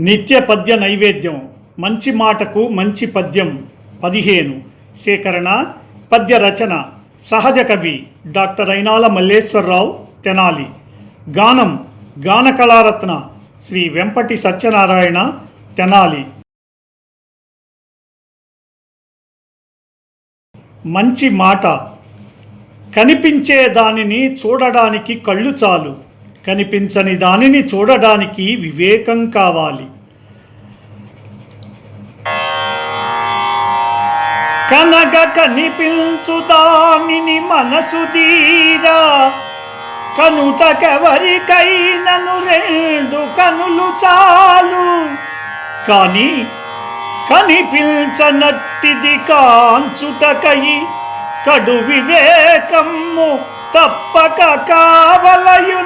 నిత్య పద్య నైవేద్యం. మంచి మాటకు మంచి పద్యం. పదిహేను. సేకరణ. పద్య రచన. సహజ కవి డాక్టర్ అయినాల మల్లేశ్వరరావు తెనాలి. గానం. గాన కళారత్న. శ్రీ వెంపటి సత్యనారాయణ తెనాలి. మంచి మాట. కనిపించే దానిని చూడడానికి కళ్ళు చాలు. కనిపించని దానిని చూడడానికి వివేకం కావాలి. కనగ కనిపించు దానిని మనసు తీరా. కనుటకెవరికైనను రెండు కనులు చాలు. కానీ కనిపించనట్టిది కాంచుటకై కడు వివేకము తప్పక కావలయు